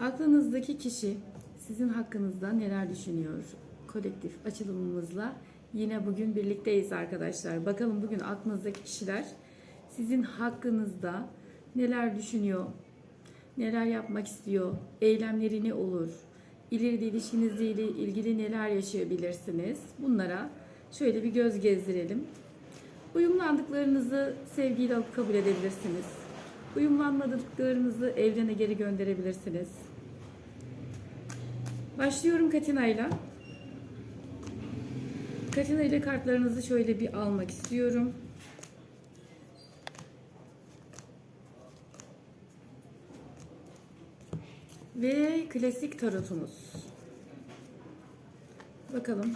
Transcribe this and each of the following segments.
Aklınızdaki kişi sizin hakkınızda neler düşünüyor? Kolektif açılımımızla yine bugün birlikteyiz arkadaşlar. Bakalım bugün aklınızdaki kişiler sizin hakkınızda neler düşünüyor? Neler yapmak istiyor? Eylemleri ne olur? İleride ilişkinizle ilgili neler yaşayabilirsiniz? Bunlara şöyle bir göz gezdirelim. Uyumlandıklarınızı sevgiyle kabul edebilirsiniz. Uyumlanmadıklarınızı evrene geri gönderebilirsiniz. Başlıyorum Katina ile. Katina ile kartlarınızı şöyle bir almak istiyorum. Ve klasik tarotumuz. Bakalım.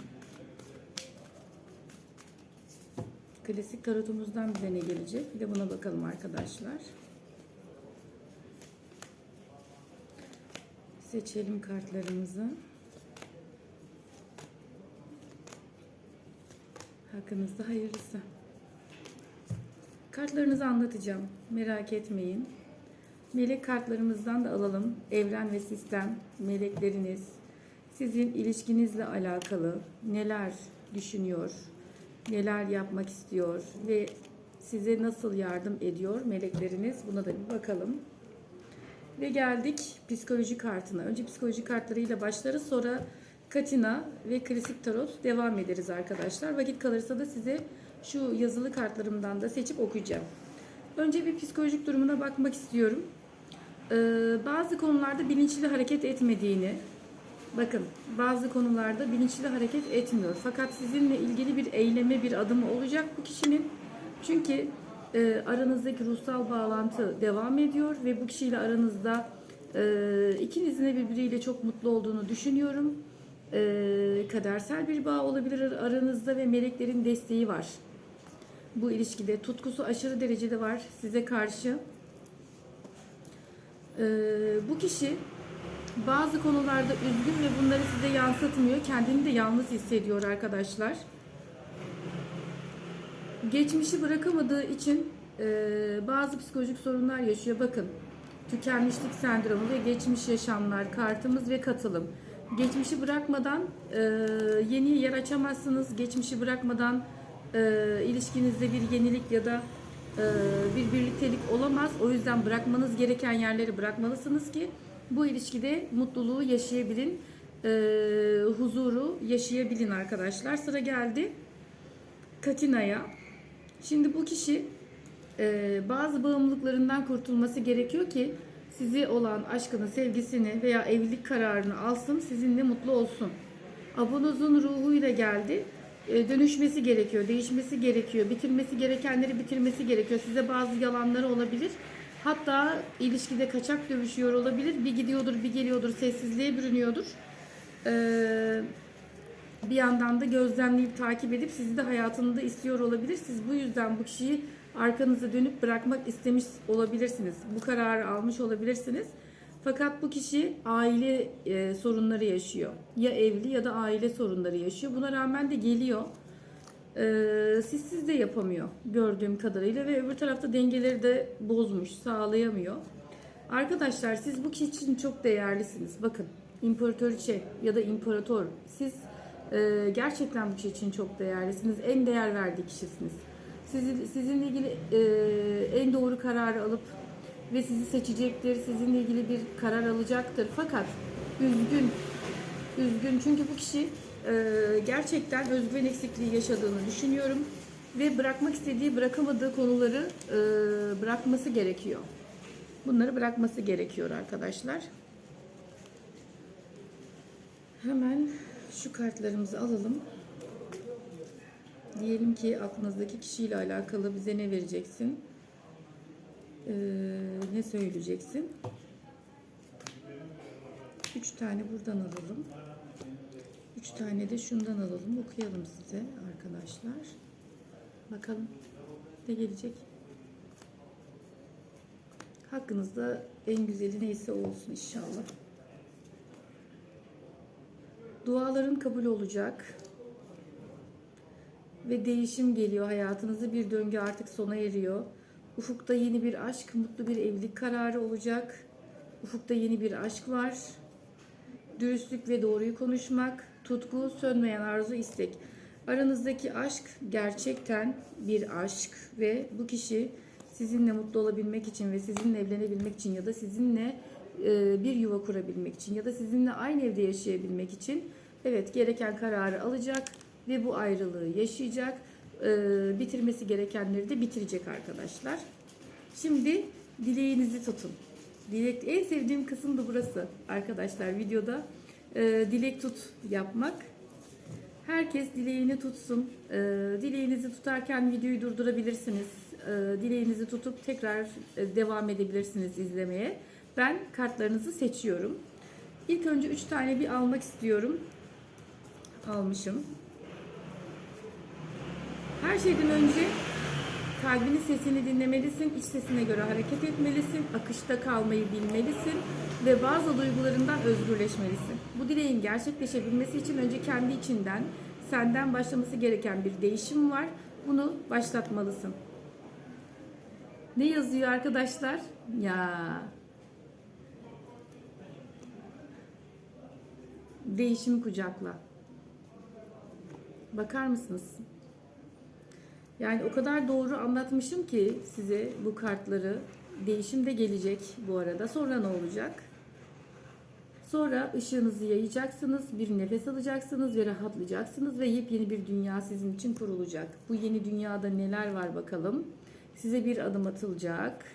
Klasik tarotumuzdan bize ne gelecek? Bir de buna bakalım arkadaşlar. Seçelim kartlarımızı. Hakkınızda hayırlısı. Kartlarınızı anlatacağım. Merak etmeyin. Melek kartlarımızdan da alalım. Evren ve sistem, melekleriniz, sizin ilişkinizle alakalı neler düşünüyor, neler yapmak istiyor ve size nasıl yardım ediyor melekleriniz buna da bir bakalım. Ve geldik psikoloji kartına. Önce psikoloji kartlarıyla başlarız sonra Katina ve klasik tarot devam ederiz arkadaşlar. Vakit kalırsa da size şu yazılı kartlarımdan da seçip okuyacağım. Önce bir psikolojik durumuna bakmak istiyorum. Ee, bazı konularda bilinçli hareket etmediğini, bakın bazı konularda bilinçli hareket etmiyor. Fakat sizinle ilgili bir eyleme bir adımı olacak bu kişinin. Çünkü e, aranızdaki ruhsal bağlantı devam ediyor ve bu kişiyle aranızda e, ikinizin de birbiriyle çok mutlu olduğunu düşünüyorum. E, kadersel bir bağ olabilir aranızda ve meleklerin desteği var. Bu ilişkide tutkusu aşırı derecede var size karşı. E, bu kişi bazı konularda üzgün ve bunları size yansıtmıyor. Kendini de yalnız hissediyor arkadaşlar geçmişi bırakamadığı için e, bazı psikolojik sorunlar yaşıyor. Bakın tükenmişlik sendromu ve geçmiş yaşamlar kartımız ve katılım. Geçmişi bırakmadan e, yeni yer açamazsınız. Geçmişi bırakmadan e, ilişkinizde bir yenilik ya da e, bir birliktelik olamaz. O yüzden bırakmanız gereken yerleri bırakmalısınız ki bu ilişkide mutluluğu yaşayabilin, e, huzuru yaşayabilin arkadaşlar. Sıra geldi Katina'ya. Şimdi bu kişi e, bazı bağımlılıklarından kurtulması gerekiyor ki sizi olan aşkını, sevgisini veya evlilik kararını alsın, sizinle mutlu olsun. Abonuzun ruhuyla geldi. E, dönüşmesi gerekiyor, değişmesi gerekiyor, bitirmesi gerekenleri bitirmesi gerekiyor. Size bazı yalanları olabilir. Hatta ilişkide kaçak dövüşüyor olabilir. Bir gidiyordur, bir geliyordur, sessizliğe bürünüyordur. Eee bir yandan da gözlemleyip takip edip sizi de hayatında istiyor olabilir. Siz bu yüzden bu kişiyi arkanıza dönüp bırakmak istemiş olabilirsiniz. Bu kararı almış olabilirsiniz. Fakat bu kişi aile e, sorunları yaşıyor. Ya evli ya da aile sorunları yaşıyor. Buna rağmen de geliyor. E, sizsiz de yapamıyor gördüğüm kadarıyla ve öbür tarafta dengeleri de bozmuş, sağlayamıyor. Arkadaşlar siz bu kişi için çok değerlisiniz. Bakın imparatoriçe ya da imparator siz ee, gerçekten bu kişi için çok değerlisiniz. En değer verdiği kişisiniz. Sizi, sizinle ilgili e, en doğru kararı alıp ve sizi seçecektir. Sizinle ilgili bir karar alacaktır. Fakat üzgün, üzgün çünkü bu kişi e, gerçekten özgüven eksikliği yaşadığını düşünüyorum ve bırakmak istediği, bırakamadığı konuları e, bırakması gerekiyor. Bunları bırakması gerekiyor arkadaşlar. Hemen şu kartlarımızı alalım. Diyelim ki aklınızdaki kişiyle alakalı bize ne vereceksin? Ee, ne söyleyeceksin? Üç tane buradan alalım. Üç tane de şundan alalım. Okuyalım size arkadaşlar. Bakalım ne gelecek? Hakkınızda en güzeli neyse olsun inşallah. Duaların kabul olacak. Ve değişim geliyor hayatınızda. Bir döngü artık sona eriyor. Ufukta yeni bir aşk, mutlu bir evlilik kararı olacak. Ufukta yeni bir aşk var. Dürüstlük ve doğruyu konuşmak, tutku, sönmeyen arzu, istek. Aranızdaki aşk gerçekten bir aşk ve bu kişi sizinle mutlu olabilmek için ve sizinle evlenebilmek için ya da sizinle bir yuva kurabilmek için ya da sizinle aynı evde yaşayabilmek için evet gereken kararı alacak ve bu ayrılığı yaşayacak. Bitirmesi gerekenleri de bitirecek arkadaşlar. Şimdi dileğinizi tutun. Dilek en sevdiğim kısım da burası arkadaşlar videoda. E, dilek tut yapmak. Herkes dileğini tutsun. E, dileğinizi tutarken videoyu durdurabilirsiniz. E, dileğinizi tutup tekrar e, devam edebilirsiniz izlemeye. Ben kartlarınızı seçiyorum. İlk önce 3 tane bir almak istiyorum. Almışım. Her şeyden önce kalbinin sesini dinlemelisin, iç sesine göre hareket etmelisin, akışta kalmayı bilmelisin ve bazı duygularından özgürleşmelisin. Bu dileğin gerçekleşebilmesi için önce kendi içinden, senden başlaması gereken bir değişim var. Bunu başlatmalısın. Ne yazıyor arkadaşlar? Ya değişimi kucakla. Bakar mısınız? Yani o kadar doğru anlatmışım ki size bu kartları. Değişim de gelecek bu arada. Sonra ne olacak? Sonra ışığınızı yayacaksınız, bir nefes alacaksınız ve rahatlayacaksınız ve yepyeni bir dünya sizin için kurulacak. Bu yeni dünyada neler var bakalım. Size bir adım atılacak.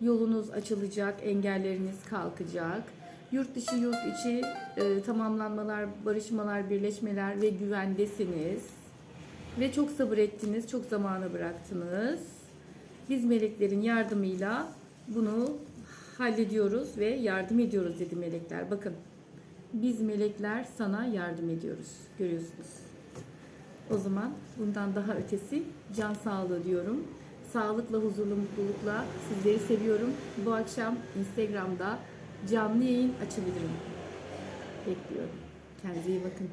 Yolunuz açılacak, engelleriniz kalkacak. Yurt dışı, yurt içi e, tamamlanmalar, barışmalar, birleşmeler ve güvendesiniz. Ve çok sabır ettiniz, çok zamana bıraktınız. Biz meleklerin yardımıyla bunu hallediyoruz ve yardım ediyoruz dedi melekler. Bakın biz melekler sana yardım ediyoruz. Görüyorsunuz. O zaman bundan daha ötesi can sağlığı diyorum. Sağlıkla, huzurlu, mutlulukla sizleri seviyorum. Bu akşam Instagram'da canlı yayın açabilirim. Bekliyorum. Kendinize iyi bakın.